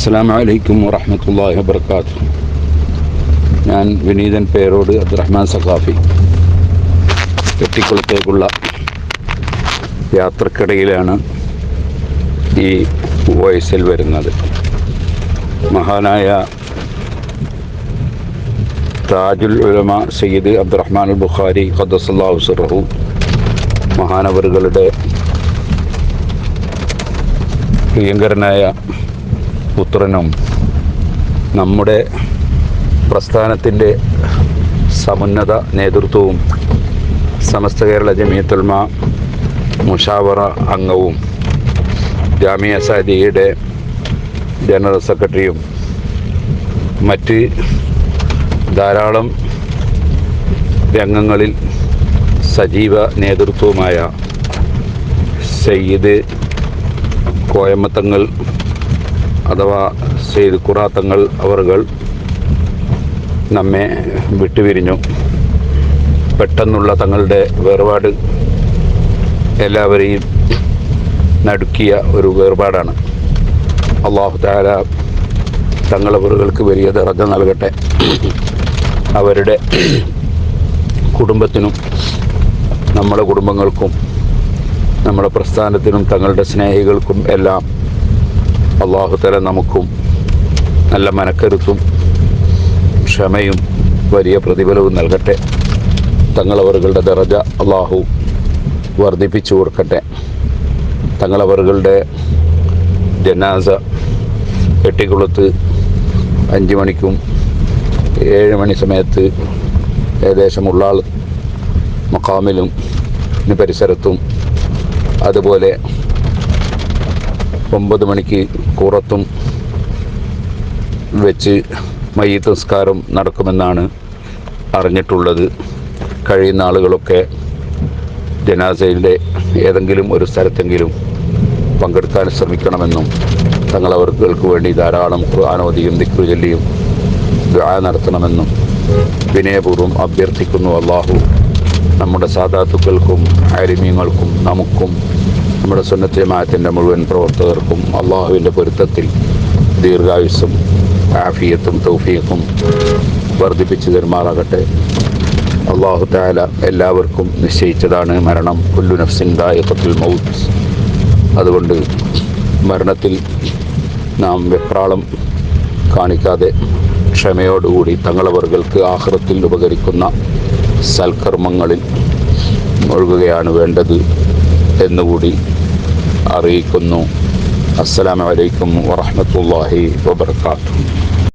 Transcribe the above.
അസ്സാം വലൈക്കും വറഹമത്തല്ലാ വബർക്കാത്തു ഞാൻ വിനീതൻ പേരോട് അബ്ദുറഹ്മാൻ സഖാഫി കെട്ടിക്കുളത്തേക്കുള്ള യാത്രക്കിടയിലാണ് ഈ വോയിസിൽ വരുന്നത്. മഹാനായ താജുൽ ഉലമ സയ്യിദ് അബ്ദുറഹ്മാൻ ബുഖാരി ഖദ്ദസല്ലാഹു സുറഹു മഹാനവറുകളുടെ പ്രിയങ്കരനായ പുത്രനും നമ്മുടെ പ്രസ്ഥാനത്തിന്റെ സമുന്നത നേതൃത്വവും സമസ്ത കേരള ജമീത്തുൽമ മുഷാവറ അംഗവും ജാമിയ സാദിയുടെ ജനറൽ സെക്രട്ടറിയും മറ്റ് ധാരാളം രംഗങ്ങളിൽ സജീവ നേതൃത്വവുമായ സയ്യിദ് കോയമ്മത്തങ്ങൾ അഥവാ സെയ്ദ് കുറാത്തങ്ങൾ അവർകൾ നമ്മെ വിട്ടുപിരിഞ്ഞു. പെട്ടെന്നുള്ള തങ്ങളുടെ വേർപാട് എല്ലാവരെയും നടുക്കിയ ഒരു വേർപാടാണ്. അള്ളാഹു താല തങ്ങളവറുകൾക്ക് വലിയ ദറജ നൽകട്ടെ. അവരുടെ കുടുംബത്തിനും നമ്മുടെ കുടുംബങ്ങൾക്കും നമ്മുടെ പ്രസ്ഥാനത്തിനും തങ്ങളുടെ സ്നേഹികൾക്കും എല്ലാം അള്ളാഹുതല നമുക്കും നല്ല മനക്കരുത്തും ക്ഷമയും വലിയ പ്രതിഫലവും നൽകട്ടെ. തങ്ങളവറുകളുടെ ദറജ അള്ളാഹു വർദ്ധിപ്പിച്ചു കൊടുക്കട്ടെ. തങ്ങളവറുകളുടെ ജനാസ എട്ടിക്കുളത്ത് അഞ്ച് മണിക്കും ഏഴ് മണി സമയത്ത് ഏകദേശം ഉള്ളാൾ മക്കാമിലും പരിസരത്തും. അതുപോലെ ഒമ്പത് മണിക്ക് കൂറത്തും വെച്ച് മയ്യത്ത് സംസ്കാരം നടക്കുമെന്നാണ് അറിഞ്ഞിട്ടുള്ളത്. കഴിയുന്ന ആളുകളൊക്കെ ജനാസയിലെ ഏതെങ്കിലും ഒരു സ്ഥലത്തെങ്കിലും പങ്കെടുക്കാൻ ശ്രമിക്കണമെന്നും തങ്ങൾ അവർക്ക് വേണ്ടി ധാരാളം ഖുർആാനോദിയും ദിക്രു ചൊല്ലിയും ദുആ നടത്തണമെന്നും വിനയപൂർവം അഭ്യർത്ഥിക്കുന്നു അള്ളാഹു നമ്മുടെ സാധാത്തുക്കൾക്കും ആലിമ്യങ്ങൾക്കും നമുക്കും നമ്മുടെ സുന്നത്തിമാത്തിന്റെ മുഴുവൻ പ്രവർത്തകർക്കും അള്ളാഹുവിന്റെ പൊരുത്തത്തിൽ ദീർഘായുസ്സും ആഫിയത്തും തൗഫീഖും വർദ്ധിപ്പിച്ചു തരുമാറാകട്ടെ. അള്ളാഹു താല എല്ലാവർക്കും നിശ്ചയിച്ചതാണ് മരണം. കുല്ലു നഫ്സിൻ ദായത്തുൽ മൗത്ത്. അതുകൊണ്ട് മരണത്തിൽ നാം വെപ്രാളം കാണിക്കാതെ ക്ഷമയോടുകൂടി തങ്ങളവർക്ക് ആഹ്റത്തിൽ ഉപകരിക്കുന്ന സൽക്കർമ്മങ്ങളിൽ ഒഴുകുകയാണ് വേണ്ടത് എന്നുകൂടി അറിയിക്കുന്നു. അസ്സലാമലൈക്കും വറഹമത്തല്ലാഹി വബർക്കാത്തു